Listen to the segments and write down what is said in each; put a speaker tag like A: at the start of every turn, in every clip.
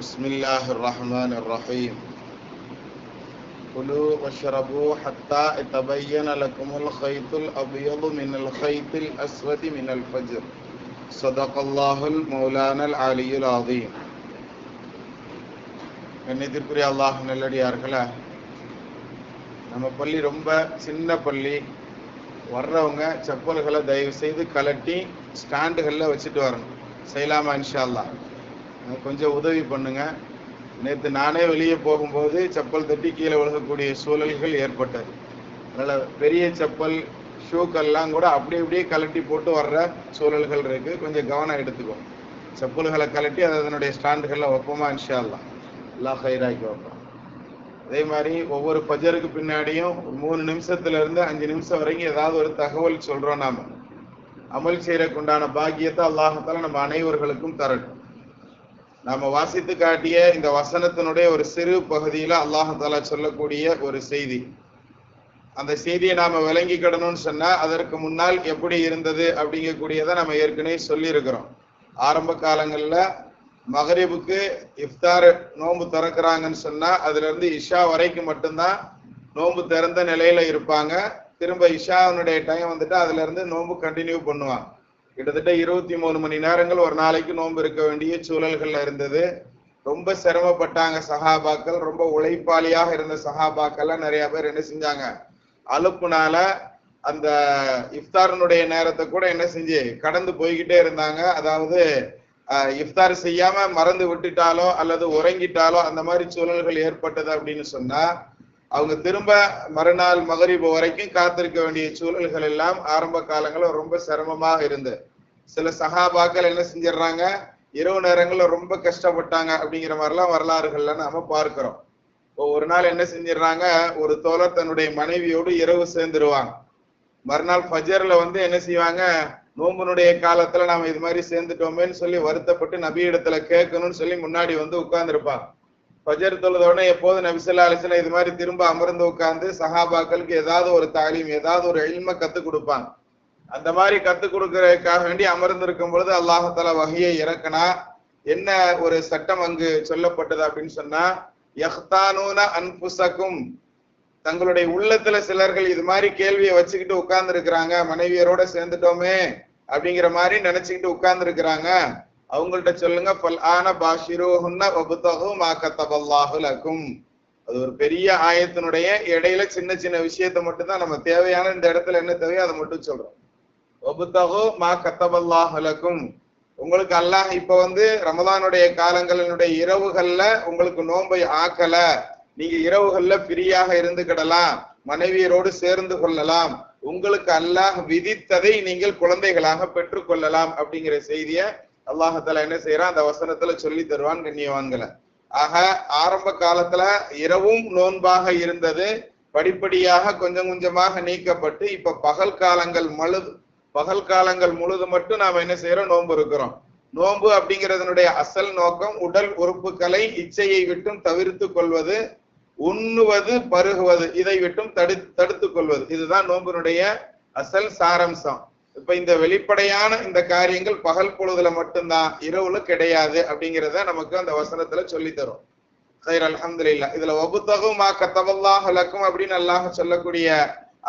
A: بسم الله الرحمن الرحيم كلوا واشربوا حتى يتبين لكم الخيط الأبيض من الخيط الأسود من الفجر صدق الله المولانا العلي العظيم கண்ணியத்திற்குரிய அல்லாஹ் நல்லடியார்களே நம்ம பள்ளி ரொம்ப சின்ன பள்ளி வர்றவங்க செப்பல்களை தயவு செய்து கலட்டி ஸ்டாண்டுகளில் வச்சுட்டு வரணும் செய்யலாமா இன்ஷா அல்லாஹ் அஹ் கொஞ்சம் உதவி பண்ணுங்க. நேற்று நானே வெளியே போகும்போது செப்பல் தட்டி கீழே விழுகக்கூடிய சூழல்கள் ஏற்பட்டது. அதனால் பெரிய செப்பல் ஷூக்கெல்லாம் கூட அப்படி அப்படியே கலட்டி போட்டு வர்ற சூழல்கள் இருக்கு. கொஞ்சம் கவனம் எடுத்துக்கோ. செப்பல்களை கலட்டி அதை அதனுடைய ஸ்டாண்டுகளில் வைப்போமா? இன்ஷால்லாம் எல்லாம் ஹைராக்கி வைப்போம் அதே மாதிரி ஒவ்வொரு பஜருக்கு பின்னாடியும் மூணு நிமிஷத்துல இருந்து அஞ்சு நிமிஷம் வரைக்கும் ஏதாவது ஒரு தகவல் சொல்றோம் நாம. அமல் செய்கிறக்குண்டான பாக்கியத்தை அல்லாஹத்தால நம்ம அனைவர்களுக்கும் தரட்டும். நாம வாசித்து காட்டிய இந்த வசனத்தினுடைய ஒரு சிறு பகுதியில அல்லாஹால சொல்லக்கூடிய ஒரு செய்தி. அந்த செய்தியை நாம விளங்கிக்கிடணும்னு சொன்னா அதற்கு முன்னால் எப்படி இருந்தது அப்படிங்கக்கூடியதை நம்ம ஏற்கனவே சொல்லி இருக்கிறோம் ஆரம்ப காலங்கள்ல மகரிபுக்கு இஃப்தார் நோன்பு திறக்கிறாங்கன்னு சொன்னா அதுல இருந்து இஷா வரைக்கும் மட்டும்தான் நோன்பு திறந்த நிலையில இருப்பாங்க. திரும்ப இஷாவினுடைய டைம் வந்துட்டு அதுல இருந்து நோன்பு கண்டினியூ பண்ணுவாங்க. கிட்டத்தட்ட இருபத்தி மூணு மணி நேரங்கள் ஒரு நாளைக்கு நோன்பு இருக்க வேண்டிய சூழல்கள்ல இருந்தது. ரொம்ப சிரமப்பட்டாங்க சகாபாக்கள் ரொம்ப உழைப்பாளியாக இருந்த சகாபாக்கள்லாம் நிறைய பேர் என்ன செஞ்சாங்க? அலுப்புனால அந்த இஃப்தாரினுடைய நேரத்தை கூட என்ன செஞ்சு கடந்து போய்கிட்டே இருந்தாங்க. அதாவது இஃப்தார் செய்யாம மறந்து விட்டுட்டாலோ அல்லது உறங்கிட்டாலோ அந்த மாதிரி சூழல்கள் ஏற்பட்டது அப்படின்னு சொன்னா அவங்க திரும்ப மறுநாள் மகரிபு வரைக்கும் காத்திருக்க வேண்டிய சூழல்கள் எல்லாம் ஆரம்ப காலங்களில் ரொம்ப சிரமமாக இருந்தது சில சகாபாக்கள் என்ன செஞ்சிடுறாங்க? இரவு நேரங்களில் ரொம்ப கஷ்டப்பட்டாங்க அப்படிங்கிற மாதிரிலாம் வரலாறுகள்ல நாம பார்க்கிறோம். இப்போ ஒரு நாள் என்ன செஞ்சிடுறாங்க? ஒரு தோழர் தன்னுடைய மனைவியோடு இரவு சேர்ந்துருவாங்க. மறுநாள் ஃபஜர்ல வந்து என்ன செய்வாங்க? நோம்புனுடைய காலத்துல நாம இது மாதிரி சேர்ந்துட்டோமேன்னு சொல்லி வருத்தப்பட்டு நபி இடத்துல கேட்கணும்னு சொல்லி முன்னாடி வந்து உட்கார்ந்துருப்பாங்க. ஃபஜர் தொழுதோடனே எப்போது நபிசல்லா அலிஸ்லாம் இது மாதிரி திரும்ப அமர்ந்து உட்கார்ந்து சஹாபாக்களுக்கு ஏதாவது ஒரு தாலீம் ஏதாவது ஒரு எளிமை கத்து கொடுப்பாங்க அந்த மாதிரி கத்து கொடுக்கறதுக்காக வேண்டி அமர்ந்திருக்கும் பொழுது அல்லாஹால வகையை இறக்கினா என்ன ஒரு சட்டம் அங்கு சொல்லப்பட்டது அப்படின்னு சொன்னா யஹ்தானூன அன்புசக்கும் தங்களுடைய உள்ளத்துல சிலர்கள் இது மாதிரி கேள்வியை வச்சுக்கிட்டு உட்கார்ந்து இருக்கிறாங்க மனைவியரோட சேர்ந்துட்டோமே அப்படிங்கிற மாதிரி நினைச்சுக்கிட்டு உட்கார்ந்து இருக்கிறாங்க அவங்கள்ட்ட சொல்லுங்க பல்ஆன பாஷிரோஹுன்ன வபுத்தகு மா கத்தபல்லாஹு லக்கும் அது ஒரு பெரிய ஆயத்தினுடைய இடையில சின்ன சின்ன விஷயத்தை மட்டும் தான் நம்ம தேவையான இந்த இடத்துல என்ன தேவையோ அதை மட்டும் சொல்றோம். வபுத்தகு மா கத்தபல்லாஹு லக்கும் உங்களுக்கு அல்லாஹ் இப்ப வந்து ரமதானுடைய காலங்களினுடைய இரவுகள்ல உங்களுக்கு நோன்பை ஆக்கல. நீங்க இரவுகள்ல ஃப்ரீயாக இருந்துக்கிடலாம் மனைவியரோடு சேர்ந்து கொள்ளலாம். உங்களுக்கு அல்லாஹ் விதித்ததை நீங்கள் குழந்தைகளாக பெற்றுக்கொள்ளலாம் அப்படிங்கிற செய்திய அல்லாஹால என்ன செய்யறான் அந்த வசனத்துல சொல்லி தருவான் கண்ணியவான்களை. ஆக ஆரம்ப காலத்துல இரவும் நோன்பாக இருந்தது. படிப்படியாக கொஞ்சம் கொஞ்சமாக நீக்கப்பட்டு இப்ப பகல் காலங்கள் முழு பகல் காலங்கள் முழுது மட்டும் நாம என்ன செய்யறோம் நோன்பு இருக்கிறோம். நோன்பு அப்படிங்கிறதனுடைய அசல் நோக்கம் உடல் உறுப்புகளை இச்சையை விட்டும் தவிர்த்து கொள்வது உண்ணுவது பருகுவது இதை விட்டும் தடு தடுத்துக் கொள்வது. இதுதான் நோம்பினுடைய அசல் சாரம்சம். இப்ப இந்த வெளிப்படையான இந்த காரியங்கள் பகல் பொழுதுல மட்டும்தான் இரவுல கிடையாது அப்படிங்கிறத நமக்கு அந்த வசனத்துல சொல்லி தரும். சைர் அல்ஹம்துலில்லாஹ். இதுல வபுத்தகு மா கத்தவல்லாஹ் லக்கும் அப்படின்னு அல்லாஹ் சொல்லக்கூடிய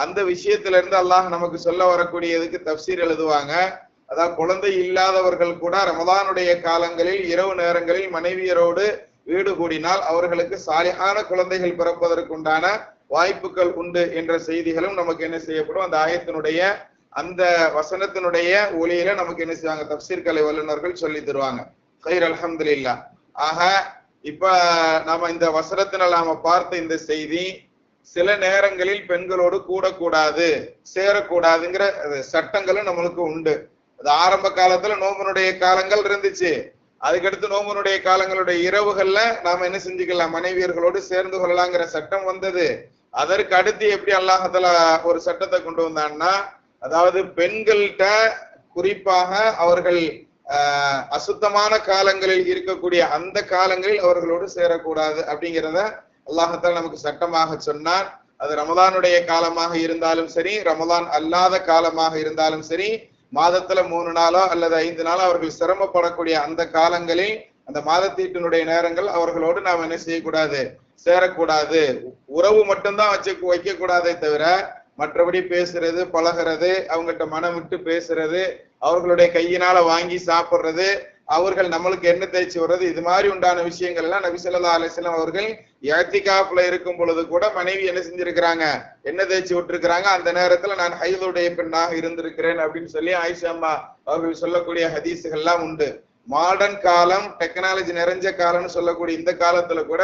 A: அந்த விஷயத்துல இருந்து அல்லாஹ் நமக்கு சொல்ல வரக்கூடியதுக்கு தப்சீர் எழுதுவாங்க. அதாவது குழந்தை இல்லாதவர்கள் கூட ரமதானுடைய காலங்களில் இரவு நேரங்களில் மனைவியரோடு வீடு கூடினால் அவர்களுக்கு சாலியான குழந்தைகள் பிறப்பதற்குண்டான வாய்ப்புகள் உண்டு என்ற செய்திகளும் நமக்கு என்ன செய்யப்படும்? அந்த ஆயத்தினுடைய அந்த வசனத்தினுடைய ஒளியில நமக்கு என்ன செய்வாங்க? தப்சீர் கலை வல்லுநர்கள் சொல்லி தருவாங்க. கயிர் அல்ஹம்துலில்லா. ஆக இப்ப நாம இந்த வசனத்தினால் நாம பார்த்த இந்த செய்தி சில நேரங்களில் பெண்களோடு கூடக்கூடாது சேரக்கூடாதுங்கிற சட்டங்களும் நம்மளுக்கு உண்டு. அது ஆரம்ப காலத்துல நோம்பனுடைய காலங்கள் இருந்துச்சு. அதுக்கடுத்து நோம்பனுடைய காலங்களுடைய இரவுகள்ல நாம என்ன செஞ்சுக்கலாம்? மனைவியர்களோடு சேர்ந்து கொள்ளலாங்கிற சட்டம் வந்தது. அதற்கு அடுத்து எப்படி அல்லாஹத்துல ஒரு சட்டத்தை கொண்டு வந்தான்னா அதாவது பெண்கள்கிட்ட குறிப்பாக அவர்கள் அசுத்தமான காலங்களில் இருக்கக்கூடிய அந்த காலங்களில் அவர்களோடு சேரக்கூடாது அப்படிங்கிறத அல்லாஹத்தால் நமக்கு சட்டமாக சொன்னார் அது ரமதானுடைய காலமாக இருந்தாலும் சரி ரமதான் அல்லாத காலமாக இருந்தாலும் சரி மாதத்துல மூணு நாளோ அல்லது ஐந்து நாளோ அவர்கள் சிரமப்படக்கூடிய அந்த காலங்களில் அந்த மாதத்தீட்டினுடைய நேரங்கள் அவர்களோடு நாம் என்ன செய்யக்கூடாது? சேரக்கூடாது. உறவு மட்டும்தான் வச்சு வைக்க கூடாதே தவிர மற்றபடி பேசுறது பழகிறது அவங்ககிட்ட மனம் விட்டு பேசுறது அவர்களுடைய கையினால வாங்கி சாப்பிடுறது அவர்கள் நம்மளுக்கு என்ன தேய்ச்சி வர்றது இது மாதிரி உண்டான விஷயங்கள் எல்லாம் நபிசல்லா அலிஸ்லாம் அவர்கள் இஅ்திகாஃப்ல இருக்கும் பொழுது கூட மனைவி என்ன செஞ்சிருக்கிறாங்க? என்ன தேய்ச்சி விட்டுருக்கிறாங்க. அந்த நேரத்துல நான் ஹைதுடைய பெண்ணாக இருந்திருக்கிறேன் அப்படின்னு சொல்லி ஆயிஷா அம்மா அவர்கள் சொல்லக்கூடிய ஹதீஸுகள்லாம் உண்டு. மாடர்ன் காலம் டெக்னாலஜி நிறைஞ்ச காலம்னு சொல்லக்கூடிய இந்த காலத்துல கூட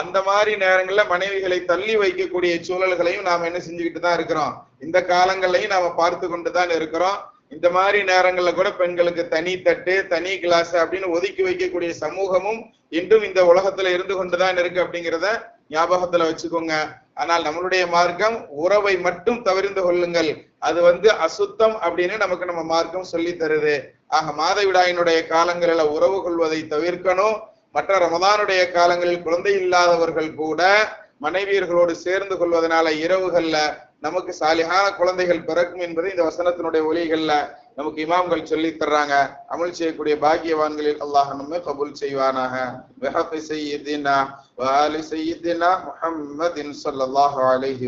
A: அந்த மாதிரி நேரங்கள்ல மனைவிகளை தள்ளி வைக்கக்கூடிய சூழல்களையும் நாம என்ன செஞ்சுக்கிட்டு தான் இருக்கிறோம். இந்த காலங்கள்லையும் நாம பார்த்து கொண்டு தான் இருக்கிறோம். இந்த மாதிரி நேரங்கள்ல கூட பெண்களுக்கு தனி தட்டு தனி கிளாஸ் அப்படின்னு ஒதுக்கி வைக்கக்கூடிய சமூகமும் இன்றும் இந்த உலகத்துல இருந்து கொண்டுதான் இருக்கு அப்படிங்கிறத ஞாபகத்துல வச்சுக்கோங்க. ஆனால் நம்மளுடைய மார்க்கம் உறவை மட்டும் தவிர்ந்து கொள்ளுங்கள். அது வந்து அசுத்தம் அப்படின்னு நமக்கு நம்ம மார்க்கம் சொல்லி தருது. ஆக மாதவிடாயினுடைய காலங்களில உறவு கொள்வதை தவிர்க்கணும். மற்ற ரமதானுடைய காலங்களில் குழந்தை இல்லாதவர்கள் கூட மனைவியர்களோடு சேர்ந்து கொள்வதனால இரவுகள்ல நமக்கு சாலியான குழந்தைகள் பிறக்கும் என்பது இந்த வசனத்தினுடைய ஒலிகள்ல நமக்கு இமாம்கள் சொல்லி தர்றாங்க. அமல் செய்யக்கூடிய பாக்கியவான்களில் அல்லாஹ் நம்ம கபுல் செய்வானாக. வெஹபி செய்யுதினா வாலி செய்யுதினா முஹம்மதின் சொல்லல்லாஹு அலைஹி